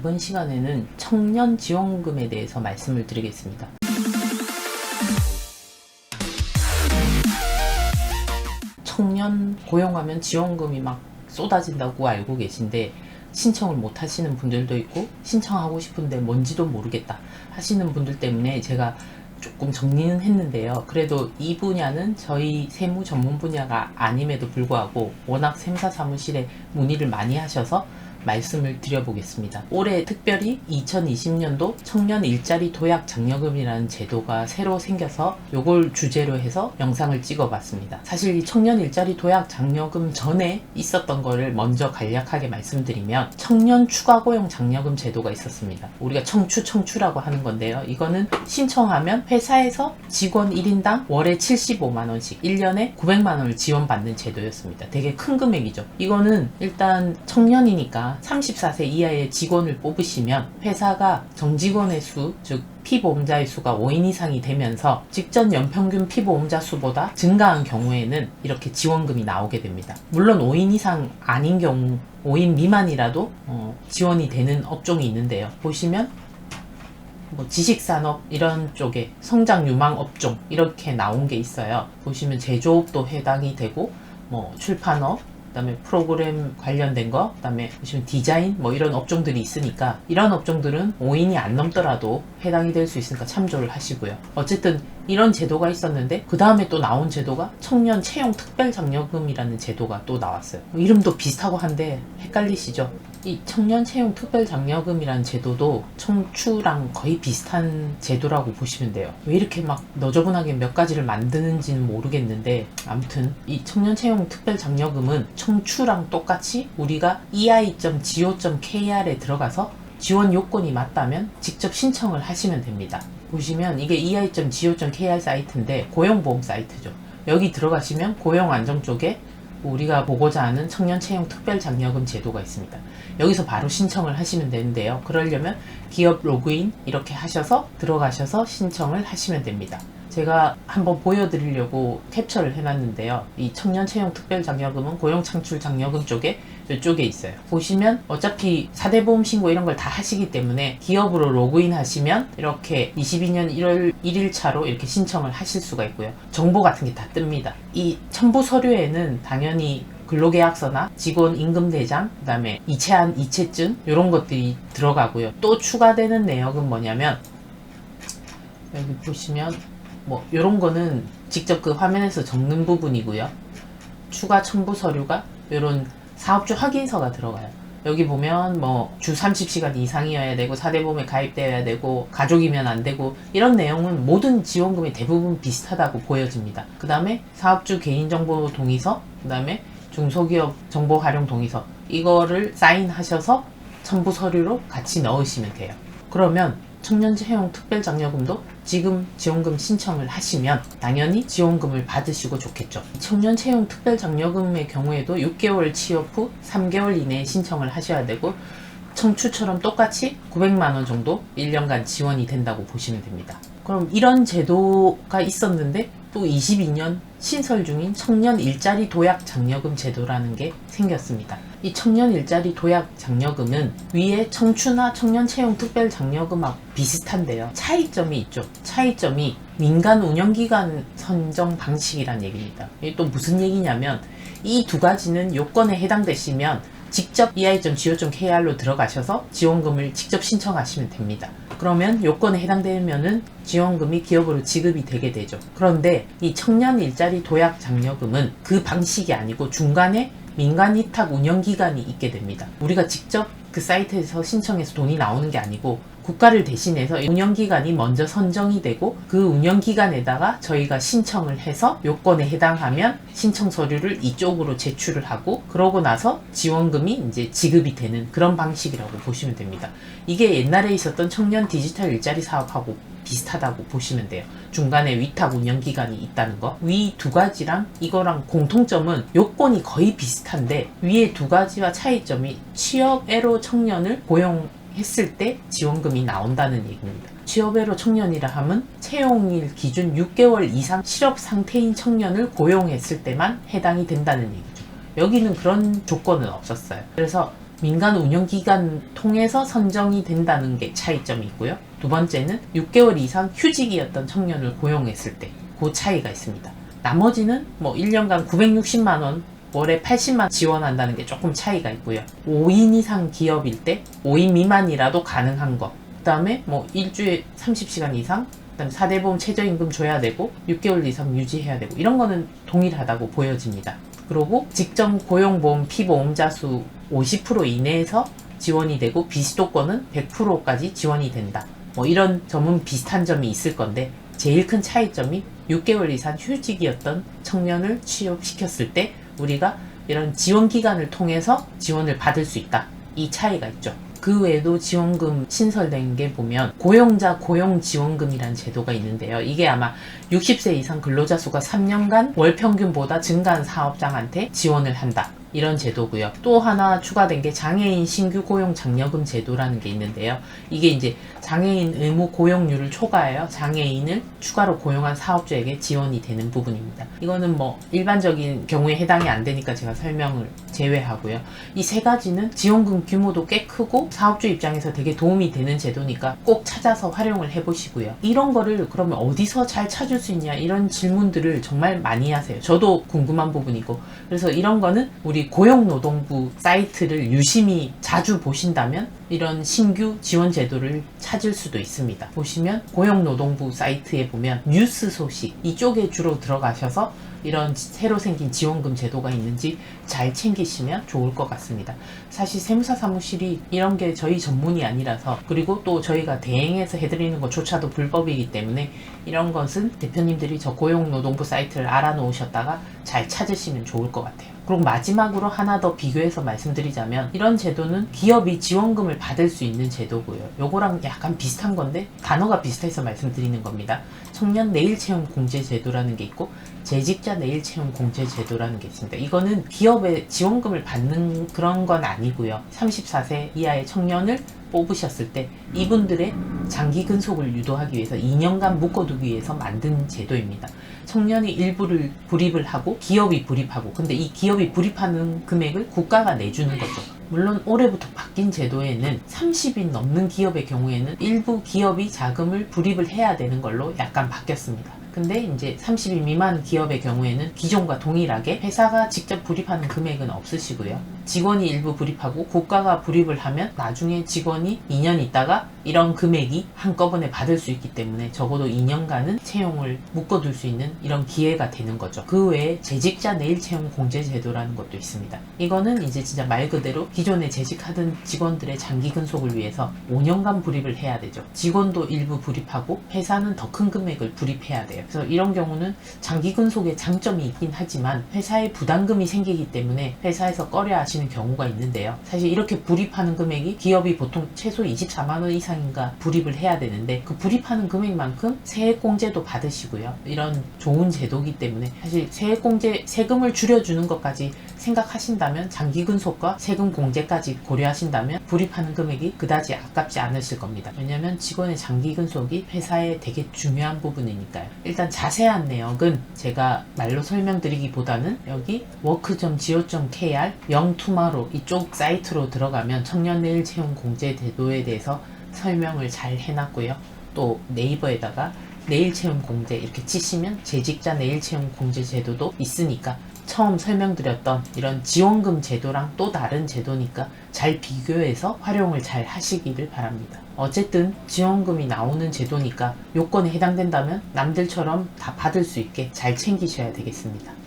이번 시간에는 청년 지원금에 대해서 말씀을 드리겠습니다. 청년 고용하면 지원금이 막 쏟아진다고 알고 계신데 신청을 못 하시는 분들도 있고 신청하고 싶은데 뭔지도 모르겠다 하시는 분들 때문에 제가 조금 정리는 했는데요. 그래도 이 분야는 저희 세무 전문 분야가 아님에도 불구하고 워낙 셈사 사무실에 문의를 많이 하셔서 말씀을 드려보겠습니다. 올해 특별히 2020년도 청년 일자리 도약 장려금이라는 제도가 새로 생겨서 요걸 주제로 해서 영상을 찍어봤습니다. 사실 이 청년 일자리 도약 장려금 전에 있었던 거를 먼저 간략하게 말씀드리면 청년 추가 고용 장려금 제도가 있었습니다. 우리가 청추 청추라고 하는 건데요. 이거는 신청하면 회사에서 직원 1인당 월에 75만 원씩 1년에 900만 원을 지원받는 제도였습니다. 되게 큰 금액이죠. 이거는 일단 청년이니까 34세 이하의 직원을 뽑으시면 회사가 정직원의 수, 즉 피보험자의 수가 5인 이상이 되면서 직전 연평균 피보험자 수보다 증가한 경우에는 이렇게 지원금이 나오게 됩니다. 물론 5인 이상 아닌 경우 5인 미만이라도 어, 지원이 되는 업종이 있는데요. 보시면 뭐 지식산업 이런 쪽에 성장 유망 업종 이렇게 나온 게 있어요. 보시면 제조업도 해당이 되고 뭐 출판업 그다음에 프로그램 관련된 거, 그다음에 보시면 디자인 뭐 이런 업종들이 있으니까 이런 업종들은 5인이 안 넘더라도 해당이 될 수 있으니까 참조를 하시고요. 어쨌든 이런 제도가 있었는데 그 다음에 또 나온 제도가 청년 채용 특별 장려금이라는 제도가 또 나왔어요. 뭐 이름도 비슷하고 한데 헷갈리시죠? 이 청년 채용 특별 장려금이라는 제도도 청추랑 거의 비슷한 제도라고 보시면 돼요. 왜 이렇게 막 너저분하게 몇 가지를 만드는지는 모르겠는데 아무튼 이 청년 채용 특별 장려금은 청추랑 똑같이 우리가 ei.go.kr에 들어가서 지원 요건이 맞다면 직접 신청을 하시면 됩니다. 보시면 이게 ei.go.kr 사이트인데 고용보험 사이트죠. 여기 들어가시면 고용 안정 쪽에 우리가 보고자 하는 청년 채용 특별 장려금 제도가 있습니다. 여기서 바로 신청을 하시면 되는데요. 그러려면 기업 로그인 이렇게 하셔서 들어가셔서 신청을 하시면 됩니다. 제가 한번 보여드리려고 캡처를 해놨는데요. 이 청년 채용 특별 장려금은 고용 창출 장려금 쪽에 이쪽에 있어요. 보시면 어차피 4대 보험 신고 이런 걸 다 하시기 때문에 기업으로 로그인 하시면 이렇게 22년 1월 1일 차로 이렇게 신청을 하실 수가 있고요. 정보 같은 게 다 뜹니다. 이 첨부 서류에는 당연히 근로계약서나 직원 임금대장, 그 다음에 이체한 이체증 이런 것들이 들어가고요. 또 추가되는 내역은 뭐냐면 여기 보시면 뭐 이런 거는 직접 그 화면에서 적는 부분이고요. 추가 첨부 서류가 이런 사업주 확인서가 들어가요. 여기 보면 뭐 주 30시간 이상이어야 되고 4대 보험에 가입되어야 되고 가족이면 안 되고 이런 내용은 모든 지원금이 대부분 비슷하다고 보여집니다. 그 다음에 사업주 개인정보 동의서 그 다음에 중소기업 정보 활용 동의서 이거를 사인하셔서 첨부 서류로 같이 넣으시면 돼요. 그러면 청년 채용 특별 장려금도 지금 지원금 신청을 하시면 당연히 지원금을 받으시고 좋겠죠. 청년 채용 특별 장려금의 경우에도 6개월 취업 후 3개월 이내에 신청을 하셔야 되고 청추처럼 똑같이 900만 원 정도 1년간 지원이 된다고 보시면 됩니다. 그럼 이런 제도가 있었는데 또 22년 신설 중인 청년 일자리 도약 장려금 제도라는 게 생겼습니다. 이 청년 일자리 도약 장려금은 위에 청추나 청년 채용 특별 장려금하고 비슷한데요. 차이점이 있죠. 차이점이 민간 운영기관 선정 방식이란 얘기입니다. 이게 또 무슨 얘기냐면 이 두 가지는 요건에 해당되시면 직접 ei.go.kr로 들어가셔서 지원금을 직접 신청하시면 됩니다. 그러면 요건에 해당되면은 지원금이 기업으로 지급이 되게 되죠. 그런데 이 청년 일자리 도약 장려금은 그 방식이 아니고 중간에 민간 위탁 운영기관이 있게 됩니다. 우리가 직접 그 사이트에서 신청해서 돈이 나오는 게 아니고 국가를 대신해서 운영기관이 먼저 선정이 되고 그 운영기관에다가 저희가 신청을 해서 요건에 해당하면 신청 서류를 이쪽으로 제출을 하고 그러고 나서 지원금이 이제 지급이 되는 그런 방식이라고 보시면 됩니다. 이게 옛날에 있었던 청년 디지털 일자리 사업하고 비슷하다고 보시면 돼요. 중간에 위탁 운영기관이 있다는 거. 위 두 가지랑 이거랑 공통점은 요건이 거의 비슷한데 위에 두 가지와 차이점이 취업애로 청년을 고용 했을 때 지원금이 나온다는 얘기입니다. 취업애로 청년이라 함은 채용일 기준 6개월 이상 실업 상태인 청년을 고용했을 때만 해당이 된다는 얘기죠. 여기는 그런 조건은 없었어요. 그래서 민간 운영기관 통해서 선정이 된다는 게 차이점이 있고요. 두 번째는 6개월 이상 휴직이었던 청년을 고용했을 때 그 차이가 있습니다. 나머지는 뭐 1년간 960만 원 월에 80만 지원한다는 게 조금 차이가 있고요. 5인 이상 기업일 때 5인 미만이라도 가능한 거. 그 다음에 뭐 일주일 30시간 이상 그다음에 4대 보험 최저임금 줘야 되고 6개월 이상 유지해야 되고 이런 거는 동일하다고 보여집니다. 그리고 직접 고용보험 피보험자 수 50% 이내에서 지원이 되고 비수도권은 100%까지 지원이 된다. 뭐 이런 점은 비슷한 점이 있을 건데 제일 큰 차이점이 6개월 이상 휴직이었던 청년을 취업시켰을 때 우리가 이런 지원 기관을 통해서 지원을 받을 수 있다. 이 차이가 있죠. 그 외에도 지원금 신설된 게 보면 고용자 고용 지원금이라는 제도가 있는데요. 이게 아마 60세 이상 근로자 수가 3년간 월 평균보다 증가한 사업장한테 지원을 한다. 이런 제도고요. 또 하나 추가된 게 장애인 신규 고용 장려금 제도라는 게 있는데요. 이게 이제 장애인 의무 고용률을 초과하여 장애인을 추가로 고용한 사업주에게 지원이 되는 부분입니다. 이거는 뭐 일반적인 경우에 해당이 안 되니까 제가 설명을 제외하고요. 이 세 가지는 지원금 규모도 꽤 크고 사업주 입장에서 되게 도움이 되는 제도니까 꼭 찾아서 활용을 해보시고요. 이런 거를 그러면 어디서 잘 찾을 수 있냐 이런 질문들을 정말 많이 하세요. 저도 궁금한 부분이고 그래서 이런 거는 우리 고용노동부 사이트를 유심히 자주 보신다면 이런 신규 지원 제도를 찾을 수도 있습니다. 보시면 고용노동부 사이트에 보면 뉴스 소식 이쪽에 주로 들어가셔서 이런 새로 생긴 지원금 제도가 있는지 잘 챙기시면 좋을 것 같습니다. 사실 세무사 사무실이 이런 게 저희 전문이 아니라서 그리고 또 저희가 대행해서 해드리는 것조차도 불법이기 때문에 이런 것은 대표님들이 저 고용노동부 사이트를 알아놓으셨다가 잘 찾으시면 좋을 것 같아요. 그리고 마지막으로 하나 더 비교해서 말씀드리자면 이런 제도는 기업이 지원금을 받을 수 있는 제도고요. 요거랑 약간 비슷한 건데 단어가 비슷해서 말씀드리는 겁니다. 청년 내일 채용 공제 제도라는 게 있고 재직자 내일 채용 공제 제도라는 게 있습니다. 이거는 기업에 지원금을 받는 그런 건 아니고요. 34세 이하의 청년을 뽑으셨을 때 이분들의 장기 근속을 유도하기 위해서 2년간 묶어두기 위해서 만든 제도입니다. 청년이 일부를 불입을 하고 기업이 불입하고 근데 이 기업이 불입하는 금액을 국가가 내주는 거죠. 물론 올해부터 바뀐 제도에는 30인 넘는 기업의 경우에는 일부 기업이 자금을 불입을 해야 되는 걸로 약간 바뀌었습니다. 근데 이제 30인 미만 기업의 경우에는 기존과 동일하게 회사가 직접 불입하는 금액은 없으시고요. 직원이 일부 불입하고 국가가 불입을 하면 나중에 직원이 2년 있다가 이런 금액이 한꺼번에 받을 수 있기 때문에 적어도 2년간은 채용을 묶어둘 수 있는 이런 기회가 되는 거죠. 그 외에 재직자 내일 채용 공제 제도라는 것도 있습니다. 이거는 이제 진짜 말 그대로 기존에 재직하던 직원들의 장기 근속을 위해서 5년간 불입을 해야 되죠. 직원도 일부 불입하고 회사는 더 큰 금액을 불입해야 돼요. 그래서 이런 경우는 장기 근속의 장점이 있긴 하지만 회사에 부담금이 생기기 때문에 회사에서 꺼려 하시는 경우가 있는데요. 사실 이렇게 불입하는 금액이 기업이 보통 최소 24만 원 이상인가 불입을 해야 되는데 그 불입하는 금액만큼 세액공제도 받으시고요. 이런 좋은 제도기 때문에 사실 세액공제 세금을 줄여주는 것까지 생각하신다면 장기 근속과 세금 공제까지 고려하신다면 불입하는 금액이 그다지 아깝지 않으실 겁니다. 왜냐하면 직원의 장기 근속이 회사에 되게 중요한 부분이니까요. 일단 자세한 내역은 제가 말로 설명드리기보다는 여기 work.go.kr 영투마로 이쪽 사이트로 들어가면 청년 내일 채용 공제 제도에 대해서 설명을 잘 해놨고요. 또 네이버에다가 내일 채용 공제 이렇게 치시면 재직자 내일 채용 공제 제도도 있으니까 처음 설명드렸던 이런 지원금 제도랑 또 다른 제도니까 잘 비교해서 활용을 잘 하시기를 바랍니다. 어쨌든 지원금이 나오는 제도니까 요건에 해당된다면 남들처럼 다 받을 수 있게 잘 챙기셔야 되겠습니다.